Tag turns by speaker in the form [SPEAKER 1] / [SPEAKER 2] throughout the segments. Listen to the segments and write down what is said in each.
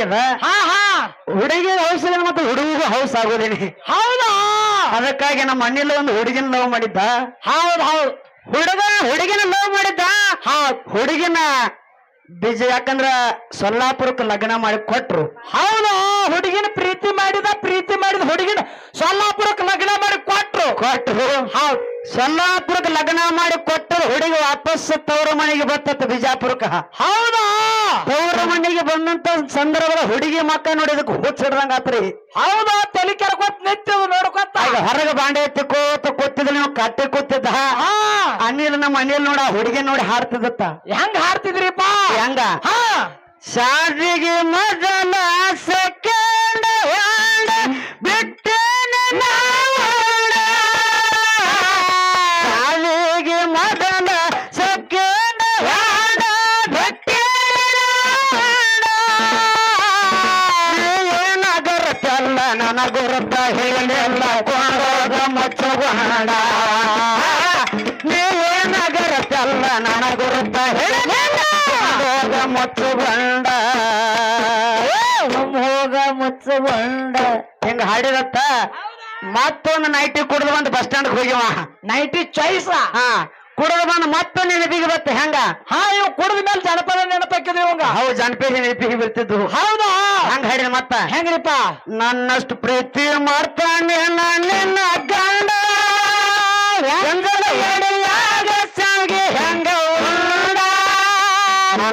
[SPEAKER 1] ಆಗ್ಯದ
[SPEAKER 2] ಹಾ ಹಾ.
[SPEAKER 1] ಹುಡುಗಿ ಹೌಸ್ ಮತ್ತೆ ಹುಡುಗ ಹೌಸ್ ಆಗೋದೇನಿ.
[SPEAKER 2] ಹೌದಾ?
[SPEAKER 1] ಅದಕ್ಕಾಗಿ ನಮ್ಮ ಅಣ್ಣಿಲ್ಲ ಒಂದು ಹುಡುಗಿನ ಲವ್ ಮಾಡಿದ್ದ?
[SPEAKER 2] ಹೌದ್ ಹೌದ್.
[SPEAKER 1] ಹುಡುಗ ಹುಡುಗಿನ ಲವ್ ಮಾಡಿದ್ದ? ಹುಡುಗಿನ ಬೀಜ ಯಾಕಂದ್ರ ಸೊಲ್ಲಾಪುರಕ್ಕೆ ಲಗ್ನ ಮಾಡಿ ಕೊಟ್ರು.
[SPEAKER 2] ಹೌದು ಹುಡುಗಿನ ಪ್ರೀತಿ ಮಾಡಿದ ಪ್ರೀತಿ ಮಾಡಿದ ಹುಡುಗಿನ ಸೊಲ್ಲಾಪುರಕ್ಕೆ ಲಗ್ನ ಮಾಡಿ ಕೊಟ್ರು.
[SPEAKER 1] ಕೊಟ್ರು.
[SPEAKER 2] ಹೌದ್.
[SPEAKER 1] ಸೊಲ್ಲಾಪುರಕ್ಕೆ ಲಗ್ನ ಮಾಡಿ ಕೊಟ್ಟರು ಹುಡುಗಿ ವಾಪಸ್ ತವರ ಮನೆಗೆ ಬರ್ತತ್ತ ಬಿಜಾಪುರಕ್ಕ.
[SPEAKER 2] ಹೌದಾ?
[SPEAKER 1] ತವರ ಮನೆಗೆ ಬಂದಂತ ಸಂದರ್ಭದ ಹುಡುಗಿ ಮಕ್ಕ ನೋಡಿದಕ್ಕೆ ಹುಚ್ಚಿಡ್ದಂಗ ಆತ್ರಿ.
[SPEAKER 2] ಹೌದಾ? ತಲೆ ಕೆರ್ಕೊತ್ ನಿಂತಿದ್ದು ನೋಡ್ಕೊತ.
[SPEAKER 1] ಹೊರಗೆ ಬಾಂಡೆ ಎತ್ತಿಕೋತ ಕೂತಿದ್ರಿ ನೀವು ಕಟ್ಟಿ ಕೂತಿದ್ದ.
[SPEAKER 2] ಹಾ.
[SPEAKER 1] ಅನಿಲ್ ನಮ್ಮ ಅನಿಲ್ ನೋಡ ಹುಡುಗಿ ನೋಡಿ ಹಾರ್ತಿದತ್ತ
[SPEAKER 2] ಹೆಂಗ ಹಾರ್ತಿದ್ರಿಪ್ಪ
[SPEAKER 1] ಹೆಂಗ?
[SPEAKER 2] ಹಾ.
[SPEAKER 1] ಶಾದಿಗೆ ಮೊದಲ ಸೆಕೆಂಡ್ ಹ್ಯಾಂಡ್ ಕೊಂಡೋಗ ಮಚ್ಚಗೊಂಡ ಹೋಗ ಮುಚ್ಚಗೊಂಡ ಹಿಂಗ ಹಾಡಿರತ್ತ? ಮತ್ತೊಂದು ನೈಟಿ ಕುಡಿದು ಬಂದು ಬಸ್ ಸ್ಟ್ಯಾಂಡ್ ಹೋಗಿವ.
[SPEAKER 2] ನೈಟಿ ಚಾಯ್ಸ್
[SPEAKER 1] ಹಾ. ಕುಡಿದು ಬಂದು ಮತ್ತೊಂದು ನೆನಪಿಗೆ ಬತ್ತ ಹೆಂಗ?
[SPEAKER 2] ಹಾ ಇವ್ ಕುಡಿದ ಮೇಲೆ ಜನಪದ ನೆನಪಾಕಿದ್ವಿ ಇವಂಗ.
[SPEAKER 1] ಹೌದು ಜನಪದ ನೆನಪಿಗೆ ಬರ್ತಿದ್ವು
[SPEAKER 2] ಹೌದಾ?
[SPEAKER 1] ಹಂಗ ಹಾಡಿದ ಮತ್ತ?
[SPEAKER 2] ಹೆಂಗ್ರಿಪ್ಪ?
[SPEAKER 1] ನನ್ನಷ್ಟು ಪ್ರೀತಿ ಮಾಡ್ತಾನೆ ನಿನ್ನ ಗಂಡ.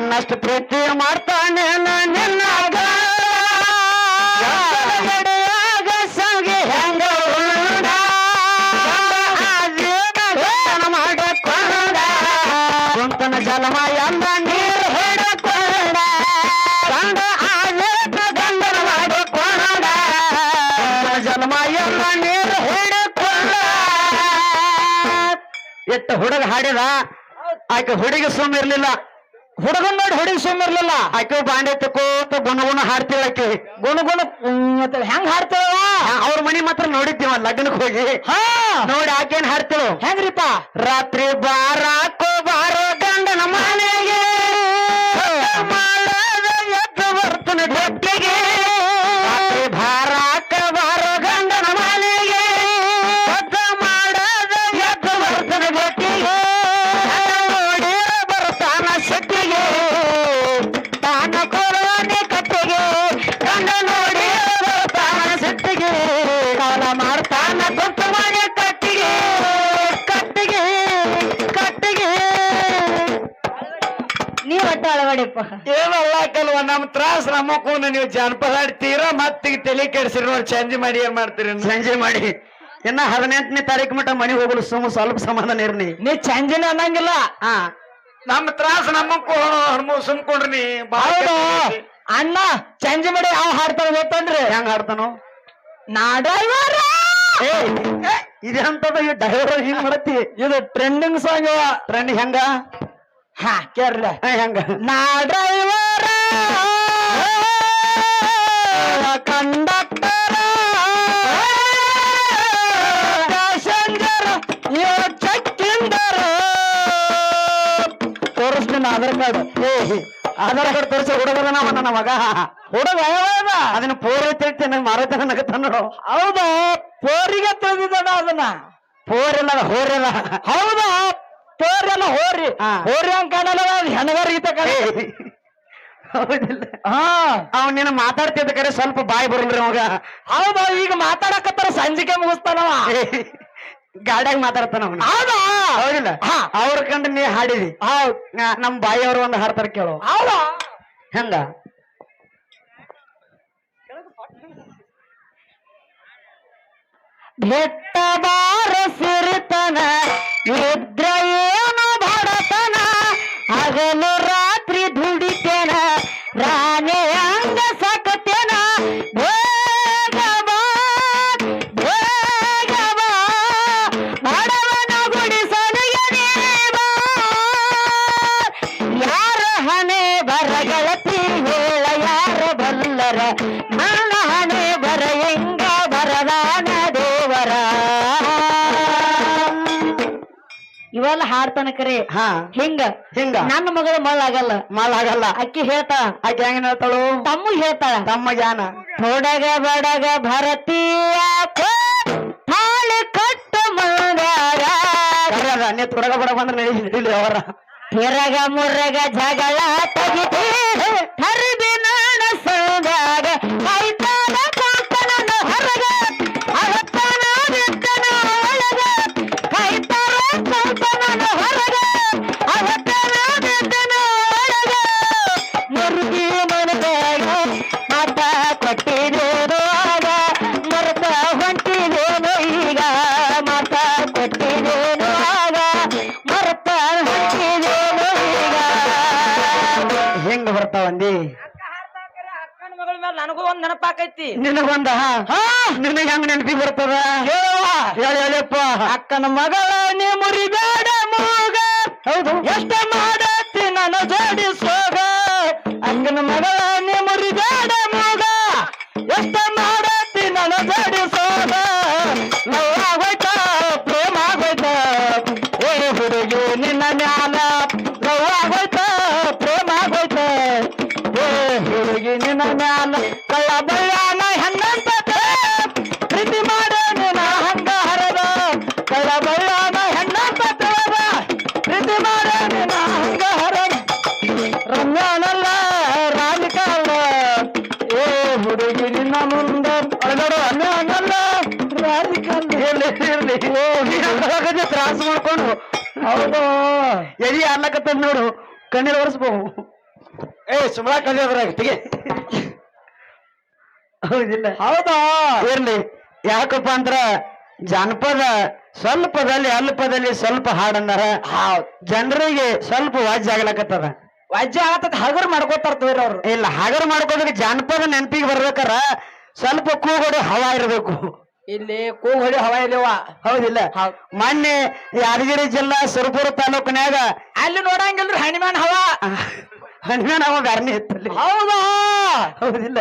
[SPEAKER 1] ನನ್ನಷ್ಟು ಪ್ರೀತಿ ಮಾಡ್ತಾನೆ ನಿನ್ನ ಗಂಡ ಗಂಗಲ ಎಡೆಯಾಗ ಸಾಗಿ ಹೆಂಗ ಉಂಡ ಅದೇನ ಮಾಡಕೊಂಡ ಕುಂತನ ಜಲಮ ಎಲ್ಲ ನೀರು ಗಂಡನ ಜನ್ಮ ನೀರು ಹುಡುಗ ಹಾಡಿದ ಆಕೆ ಹುಡುಗಿ ಸುಮ್ಮ ಇರ್ಲಿಲ್ಲ
[SPEAKER 2] ಹುಡುಗನ್ ನೋಡಿ ಹುಡುಗಿ ಸುಮ್ಮಿರ್ಲಿಲ್ಲ
[SPEAKER 1] ಆಕೆ ಬಾಂಡೆ ತಕೋತ ಗುಣ ಗುಣ ಹಾಡ್ತಿಳ ಆಕೆ.
[SPEAKER 2] ಗುಣ ಗುಣ ಹೆಂಗ್ ಹಾಡ್ತಾಳ
[SPEAKER 1] ಅವ್ರ ಮನಿ ಮಾತ್ರ ನೋಡಿದ್ದೀವ ಲಗ್ನಕ್ಕೆ ಹೋಗಿ.
[SPEAKER 2] ಹಾ.
[SPEAKER 1] ನೋಡಿ ಆಕೇನ್ ಹಾಡ್ತಾಳು
[SPEAKER 2] ಹೆಂಗ್ರಿಪ್ಪ?
[SPEAKER 1] ರಾತ್ರಿ ಬಾರಾಕೋ ಬಾರೋ ಗಂಡನ ಮನೆಗೆ
[SPEAKER 2] ಅಳವಡಿಪ್ಪ
[SPEAKER 1] ಏನಲ್ಲ ಕಲ್ವ ನಮ್ ತ್ರಾಸ ನಮ್ಮಕ್ಕೂನ ನೀವು ಜಾನಪದ ಆಡ್ತೀರಾ ಮತ್ತೀಗ ತಲೆ ಕೆಡ್ಸಿರಿ ನೋಡಿ ಚೇಂಜ್ ಮಾಡಿ ಏನ್ ಮಾಡ್ತೀರಿ ಸಂಜೆ ಮಾಡಿ. ಇನ್ನ ಹದಿನೆಂಟನೇ ತಾರೀಕು ಮಟ್ಟ ಮನೆಗೆ ಹೋಗಲು ಸುಮ್ ಸ್ವಲ್ಪ ಸಮಾಧಾನ ಇರ್ನಿ
[SPEAKER 2] ನೀ. ಚಂಜನ ಅನ್ನಂಗಿಲ್ಲ?
[SPEAKER 1] ಹಾ. ನಮ್ಮ ತ್ರಾಸ ನಮ್ಮಕ್ಕೂ ಸುಮ್ಕೊಂಡ್ರಿ ನೀ
[SPEAKER 2] ಹೌದು. ಅಣ್ಣ ಚಂಜಿ ಮಾಡಿ ಯಾವ ಹಾಡ್ತಾರ ಗೊತ್ತನ್ರಿ?
[SPEAKER 1] ಹೆಂಗ್ ಹಾಡ್ತಾನೋ?
[SPEAKER 2] ನಾ ಡ್ರೈವರ್?
[SPEAKER 1] ಏ ಇದಂತದ ಈ ಡೈವರ್ ಹಿಂಗ್ ಮಾಡತ್ತಿ
[SPEAKER 2] ಇದು ಟ್ರೆಂಡಿಂಗ್ ಸಾಂಗ್
[SPEAKER 1] ಟ್ರೆಂಡ್ ಹೆಂಗ?
[SPEAKER 2] ಹಾ ಕೇರ್ಲ
[SPEAKER 1] ಹೆಂಗ?
[SPEAKER 2] ನಾ ಡ್ರೈವರ್ ಕಂಡಕ್ಟರ್ ಪ್ಯಾಸೆಂಜರ್ ಚಕ್ಕಿಂದರ್. ತೋರಿಸ್ತೀನಿ ಆಧಾರ್ ಕಾರ್ಡ್.
[SPEAKER 1] ಏ ಆಧಾರ್ ಕಾರ್ಡ್ ತೋರಿಸಿ ಹುಡುಗದ ನಮ್ಮ ನನ್ನ ಮಗ.
[SPEAKER 2] ಹುಡುಗ ಅದನ್ನ
[SPEAKER 1] ಅದನ್ನ ತಿಳ್ತಿ ತಿಳ್ತೇನೆ ಮಾರತನ ನಗತ್ತ ನೋಡು
[SPEAKER 2] ಹೌದಾ? ಪೋರಿಗೆ ತಿಳಿದಿದ್ದಣ ಅದನ್ನ?
[SPEAKER 1] ಪೋರಿಲ್ಲ ಹೋರಿಲ್ಲ
[SPEAKER 2] ಹೌದಾ? ತೋರೆಲ್ಲ ಹೋರಿ. ಹೋರಿ ಹಂಗ ಕಾಣಲ್ಲ ಅದು ಹೆಣಗಾರಿಗಿತ ಕಾಣ
[SPEAKER 1] ಹೌದಿಲ್ಲ.
[SPEAKER 2] ಹಾ.
[SPEAKER 1] ಅವ್ ನೀನು ಮಾತಾಡ್ತಿದ್ದ ಕರೆ ಸ್ವಲ್ಪ ಬಾಯಿ ಬರಲ್ರಿ ಅವಾಗ
[SPEAKER 2] ಹೌದಾ ಈಗ ಮಾತಾಡಕತ್ತಾರ ಸಂಜಿಕೆ ಮುಗಿಸ್ತಾನವ
[SPEAKER 1] ಗಾಡ್ಯಾಗ ಮಾತಾಡ್ತಾನ
[SPEAKER 2] ಹೌದಾ?
[SPEAKER 1] ಹೌದಿಲ್ಲ.
[SPEAKER 2] ಹಾ.
[SPEAKER 1] ಅವ್ರ ಕಂಡು ನೀ ಹಾಡಿದಿ.
[SPEAKER 2] ಹೌದ್.
[SPEAKER 1] ನಮ್ ಬಾಯಿ ಅವ್ರು ಒಂದು ಹಾಡ್ತಾರ ಕೇಳು.
[SPEAKER 2] ಹೌದಾ?
[SPEAKER 1] ಹೆಂಗ?
[SPEAKER 2] ಬೆಟ್ಟ ಬಾರ ಸಿರಿತನ.
[SPEAKER 1] రుద్రయే ಹಾಡ್ತಾನ ಕರೆ.
[SPEAKER 3] ಹಾ.
[SPEAKER 1] ಹಿಂಗ.
[SPEAKER 3] ಹಿಂಗ.
[SPEAKER 1] ನನ್ನ ಮಗಳು ಮಳ್ಳಾಗಲ್ಲ
[SPEAKER 3] ಆಗಲ್ಲ.
[SPEAKER 1] ಅಕ್ಕಿ ಹೇಳ್ತಾ.
[SPEAKER 3] ಆಕೆ ಹೆಂಗ ಹೇಳ್ತಾಳು?
[SPEAKER 1] ತಮ್ಮ ಹೇಳ್ತಾಳ
[SPEAKER 3] ತಮ್ಮ ಜಾನ
[SPEAKER 1] ತೊಡಗ ಬಡಗ ಭಾರತೀಯ ತಾಳಿ ಕಟ್ಟ
[SPEAKER 3] ನೀ ತೊಡಗ ಬಡಗ ಬಂದ್ರೆ ನಡೀಲಿ ಅವರ.
[SPEAKER 1] ಹೆರಗ ಮುರ್ರಗ ಜಗಳ ತೆಗಿತಿ
[SPEAKER 3] ನಿನಗೊಂದ
[SPEAKER 2] ಹಾ.
[SPEAKER 3] ನಿನಗ ಹೆಂಗ ನೆನಪಿ ಬರ್ತದ? ಹೇಳಪ್ಪ.
[SPEAKER 2] ಅಕ್ಕನ ಮಗಳ ನೀ ಮುರಿಬೇಡ ಮೂಗ.
[SPEAKER 3] ಹೌದು.
[SPEAKER 2] ಎಷ್ಟ ಮಾಡತ್ತಿ ನನ್ನ ಜೋಡಿ ಸೋಗ. ಅಕ್ಕನ ಮಗಳ
[SPEAKER 3] ತ್ರಾಸ ಮಾಡ್ಕೊಂಡು ಹೌದು? ಎದಿ ಆಡ್ಲಕತ್ತ ನೋಡು. ಕಣ್ಣೀರು ಒರೆಸ್ಬೋದು ಏ ಕಲಿಯೋದ್ರಾಗ ತೆಗೆ. ಹೌದಿಲ್ಲ.
[SPEAKER 2] ಹೌದಾ?
[SPEAKER 3] ಇರ್ಲಿ. ಯಾಕಪ್ಪ ಅಂದ್ರ ಜಾನಪದ ಸ್ವಲ್ಪದಲ್ಲಿ ಅಲ್ಪದಲ್ಲಿ ಸ್ವಲ್ಪ ಹಾಡನ್ನಾರ ಜನರಿಗೆ ಸ್ವಲ್ಪ ವಾಜ್ಯ ಆಗ್ಲಕತ್ತದ.
[SPEAKER 2] ವಾಜ್ಯ ಆಗತ್ತ ಹಗರ್ ಮಾಡ್ಕೋತಾರ ತೋರಿ ಅವ್ರು.
[SPEAKER 3] ಇಲ್ಲ ಹಗರ್ ಮಾಡ್ಕೋದ್ರೆ ಜಾನಪದ ನೆನಪಿಗೆ ಬರ್ಬೇಕಾರ. ಸ್ವಲ್ಪ ಕೂಗೋಡು ಹವಾ ಇರಬೇಕು.
[SPEAKER 2] ಇಲ್ಲಿ ಕೂಗ್ ಹೊಡಿ ಹವಾ ಇಲ್ಲವ
[SPEAKER 3] ಹೌದಿಲ್ಲ ಮೊನ್ನೆ ಯಾದಗಿರಿ ಜಿಲ್ಲಾ ಸುರಪುರ ತಾಲೂಕಿನ್ಯಾಗ
[SPEAKER 2] ಅಲ್ಲಿ ನೋಡಂಗಿಲ್ರಿ ಹಣಿಮ್ಯಾನ್ ಹವಾ.
[SPEAKER 3] ಹನುಮಾನ್ ಅವ ಬ್ಯಾರನೇ ಇತ್ತಲ್ಲಿ.
[SPEAKER 2] ಹೌದಾ?
[SPEAKER 3] ಹೌದಿಲ್ಲ.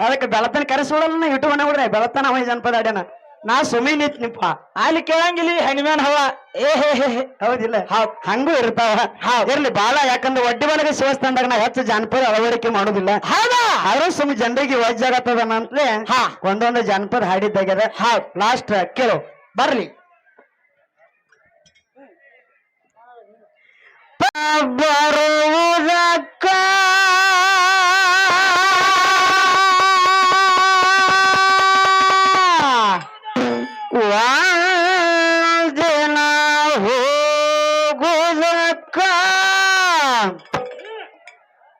[SPEAKER 3] ಅದಕ್ಕೆ ಬೆಳತನ ಕರೆಸೋಡಲ್ಲ ಇಟ್ಟು ಮನೆ ಬಿಡ್ರಿ. ಬೆಳತನ ಅವ ಜನಪದ ಆಡ್ಯಾನ ನಾ ಸುಮ್ಮನೆ ನಿಪ್ಪ. ನಿಂಪ
[SPEAKER 2] ಅಲ್ಲಿ ಕೇಳಂಗಿಲ್ಲ ಹೆಣ್ಮ್ಯಾನ್ ಹವ ಹವಾ ಏ ಹೇ ಹೇ ಹೇ.
[SPEAKER 3] ಹೌದಿಲ್ಲ. ಹಂಗೂ ಇರ್ತಾವ. ಇರ್ಲಿ ಬಾಳ ಯಾಕಂದ್ರೆ ಒಡ್ಡಿ ಮನೆಗೆ ಶಿವಸ್ಥಾನದಾಗ ನಾ ಹೆಚ್ಚು ಜಾನಪದ ಅಳವಡಿಕೆ ಮಾಡೋದಿಲ್ಲ.
[SPEAKER 2] ಹೌದಾ?
[SPEAKER 3] ಆದ್ರೂ ಸುಮ್ ಜನರಿಗೆ ವಜ್ಜಾಗತ್ತದ ಅಂತಲೇ
[SPEAKER 2] ಹಾ.
[SPEAKER 3] ಒಂದೊಂದು ಜಾನಪದ ಹಾಡಿದ್ದಾಗ್ಯದ ಲಾಸ್ಟ್ ಕೇಳು.
[SPEAKER 2] ಬರ್ಲಿ.
[SPEAKER 3] ಬರುವುದಕ್ಕ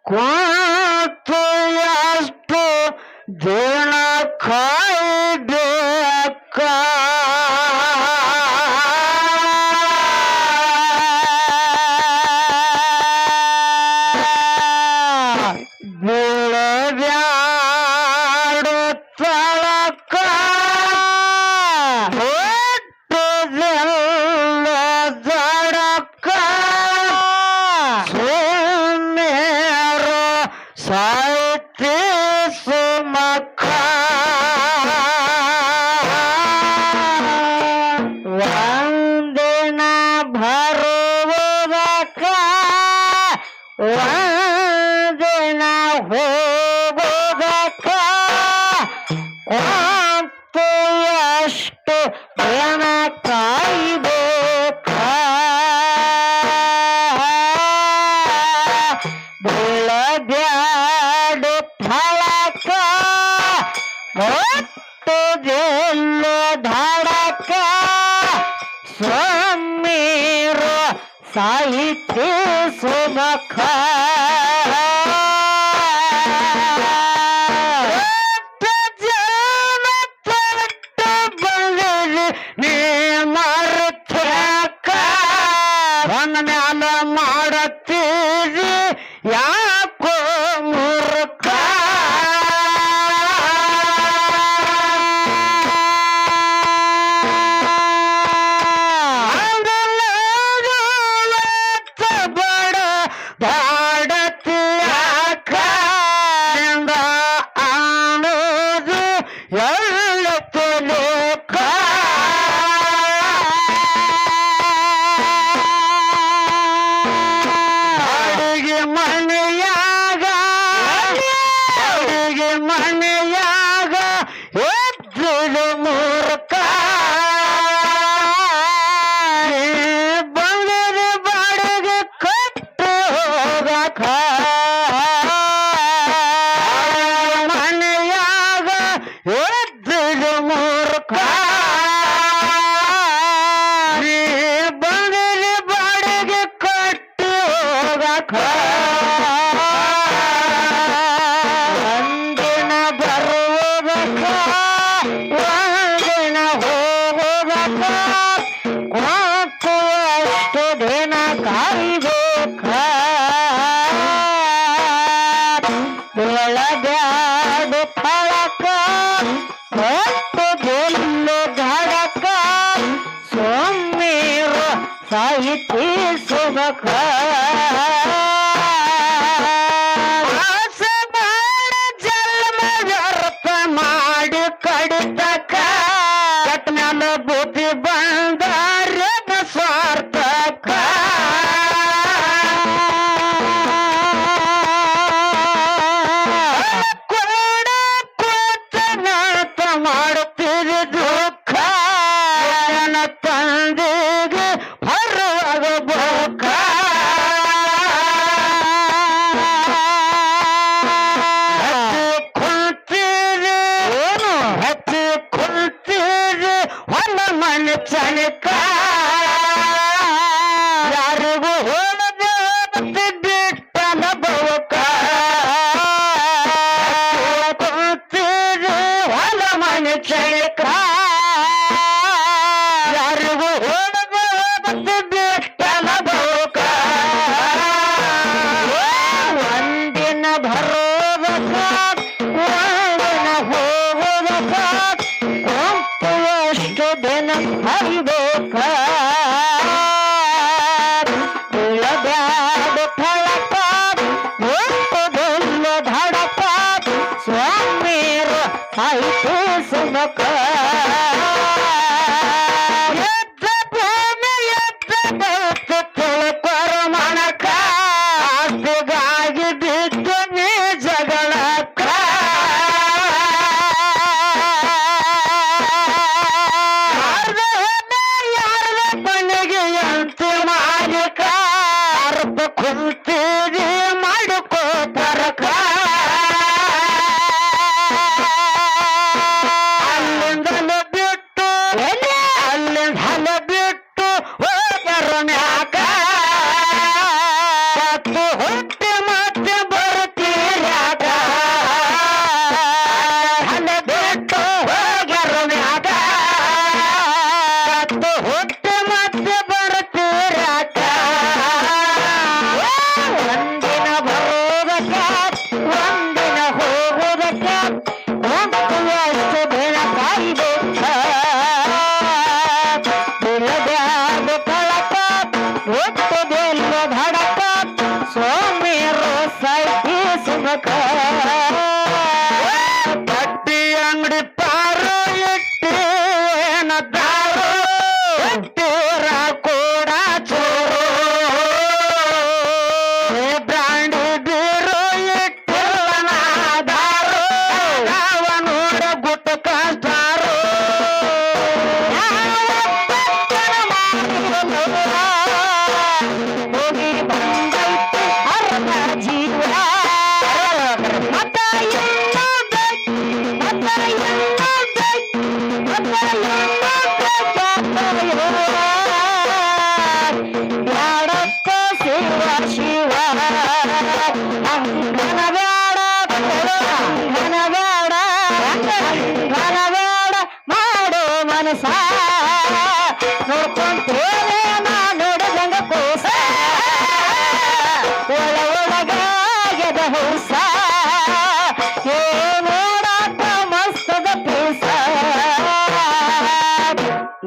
[SPEAKER 3] Quanto as tu de ಸುಮಖ ಜನ ಕ್ಷಣಕ್ಕ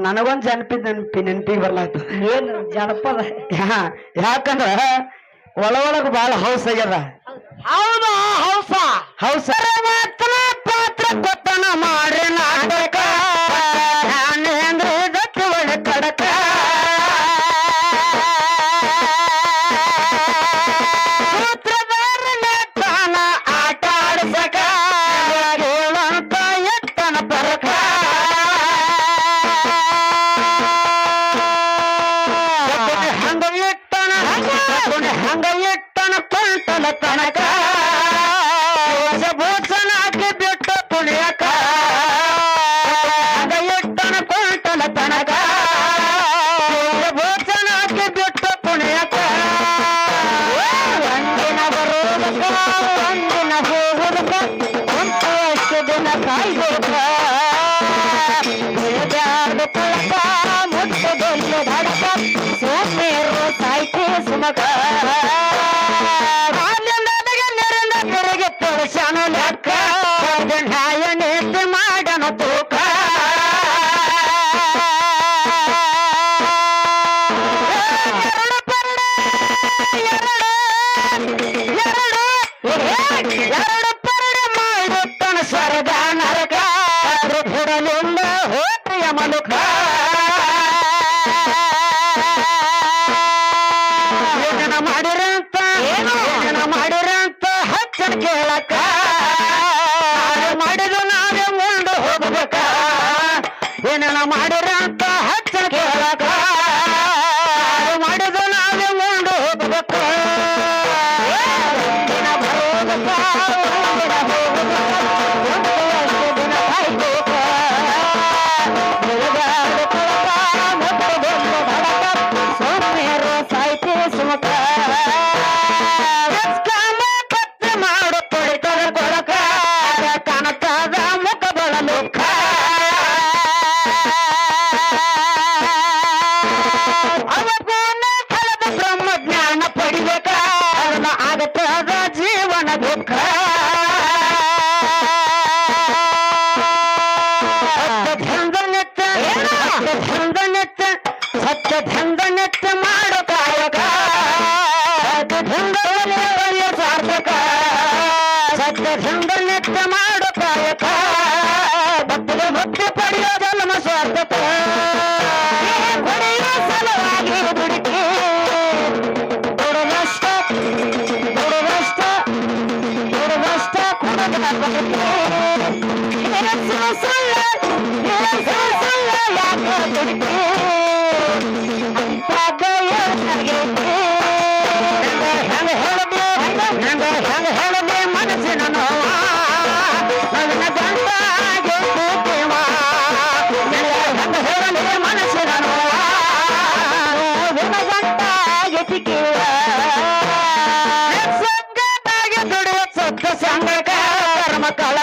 [SPEAKER 3] ನನಗೊಂದ್ ಜನಪದ ನೆನಪಿ ನೆನ್ಪಿ ಬರ್ಲಾಯ್ತು. ಏನು ಜನಪದ ಯಾಕಂದ್ರ ಒಳ ಒಳಗ ಬಹಳ ಹೌಸ್ ಆಗ್ಯದ. ಹೌದು ಹೌಸ ಹೌಸ ಪಾತ್ರ
[SPEAKER 1] ಕೊತ್ತನ ಮಾಡ್ರಿ. ಸಾಯ್ತಿ ಸುಮಕ ನೆರೆಂದ ಕೆರೆಗೆ ತೋರ್ಸನು ಧಂದನೆತ್ತ ಸತ್ಯ ಧಂದನೆತ್ತ ಮಾಡು ಕಾಯಕ. ಧಂದನೆಯ ಸಾರ್ಥಕ. ಸತ್ಯ ಧಂದನೆತ್ತ ಕರ್ಮ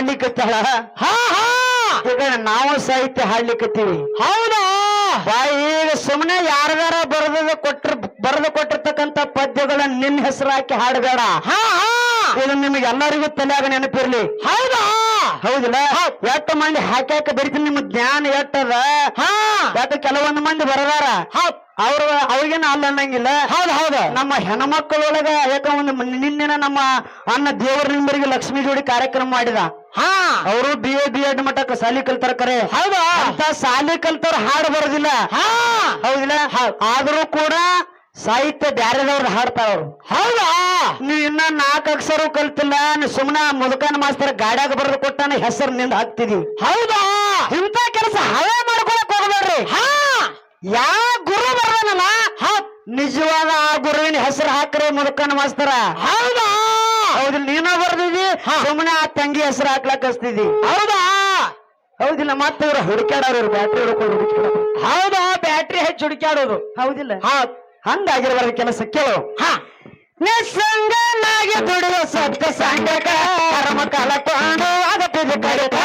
[SPEAKER 1] ಹಾಡ್ಲಿಕ್ಕತ್ತಾಳ? ಹಾ ಹಾ. ಈ ನಾವು ಸಾಹಿತ್ಯ ಹಾಡ್ಲಿಕ್ಕತ್ತೀವಿ. ಹೌದಾ? ಈಗ ಸುಮ್ಮನೆ ಯಾರ್ದಾರ ಬರೆದ ಕೊಟ್ಟಿರ್ ಬರೆದು ಕೊಟ್ಟಿರ್ತಕ್ಕಂತ ಪದ್ಯಗಳನ್ನ ನಿನ್ನ ಹೆಸರು ಹಾಕಿ ಹಾಡಬೇಡ. ಹಾ ಹಾ. ಇದು ನಿಮಗೆ ಎಲ್ಲರಿಗೂ ತಲೆಯಾಗ ನೆನಪಿರ್ಲಿ. ಹೌದಾ? ಹೌದಿಲ್ಲ? ಎಷ್ಟು ಮಂದಿ ಹಾಕ್ಯಾಕ ಹಾಕಿ ಬರೀತೀನಿ ನಿಮ್ಮ ಜ್ಞಾನ ಎಟ್ಟದ ಹಾ. ಯಾಕೆ ಕೆಲವೊಂದು ಮಂದಿ ಬರದಾರ? ಅವ್ರ ಅವ್ರಿಗೇನು ಅಲ್ಲ ಅನ್ನಂಗಿಲ್ಲ? ಹೌದು ಹೌದು. ನಮ್ಮ ಹೆಣ್ಮಕ್ಕಳೊಳಗ ಯಾಕ ಒಂದು ನಿನ್ನೆ ನಮ್ಮ ಅನ್ನ ದೇವರ ನಿಂಬರಿಗೆ ಲಕ್ಷ್ಮೀ ಜೋಡಿ ಕಾರ್ಯಕ್ರಮ ಮಾಡಿದ. ಹಾ. ಅವರು ಬಿ ಎ ಬಿ ಎಡ್ ಮಟ್ಟಕ್ಕೆ ಸಾಲಿ ಕಲ್ತಾರ ಕರೆ. ಹೌದಾ. ಅಂತ ಸಾಲಿ ಕಲ್ತಾರ ಹಾಡು ಬರೋದಿಲ್ಲ. ಹೌದಿಲ್ಲ? ಆದ್ರೂ ಕೂಡ ಸಾಹಿತ್ಯ ಬ್ಯಾರೆದವ್ರ ಹಾಡ್ತಾರ ಅವ್ರು. ಹೌದಾ? ನಾಲ್ಕು ಅಕ್ಷರ ಕಲ್ತಿಲ್ಲ ನೀ ಸುಮ್ನ ಮುದುಕನ್ ಮಾಸ್ತರ್ ಗಾಡ್ಯಾಗ ಬರೆದು ಕೊಟ್ಟಾನ ಹೆಸರು ನಿಂದ ಹಾಕ್ತಿದಿ. ಹೌದಾ? ಇಂತ ಕೆಲಸ ಹಳೆ ಮಾಡ್ಕೊಳಕ್ ಹೋಗ್ಬೇಡ್ರಿ. ಹಾ. ಯಾ ಗುರು ಬರ್ದಾನಲ್ಲ ನಿಜವಾದ ಆ ಗುರುವಿನ ಹೆಸರು ಹಾಕ್ರಿ ಮುದುಕನ್ ಮಾಸ್ತರ. ಹೌದಾ? ಹೌದು ನೀನ ಬರ್ದಿದಿ ಸುಮ್ಮನೆ ಆ ತಂಗಿ ಹೆಸರು ಹಾಕ್ಲಕ್ ಹಚ್ತಿದಿ. ಹೌದಾ? ಹೌದಿಲ್ಲ ಮತ್ತೆ ಇವ್ರು ಹುಡುಕ್ಯಾಡೋರು ಬ್ಯಾಟ್ರಿ ಹುಡುಕೊಂಡು ಹೌದಾ? ಬ್ಯಾಟ್ರಿ ಹೆಚ್ಚು ಹುಡುಕ್ಯಾಡೋದು. ಹೌದಿಲ್ಲ. ಹಂಗಾಗಿರ್ಬಾರ್ದು ಕೆಲಸ ಕೇಳು. ಹಾ. ನಿಸ್ಸಂಗನಾಗಿ ಬಿಡುವ ಸತ್ಯ ಸಂಗಕ ಕರ್ಮ ಕಳಕೊಂಡು ಆಗತ್ತಿದೆ ಕಡಿತ.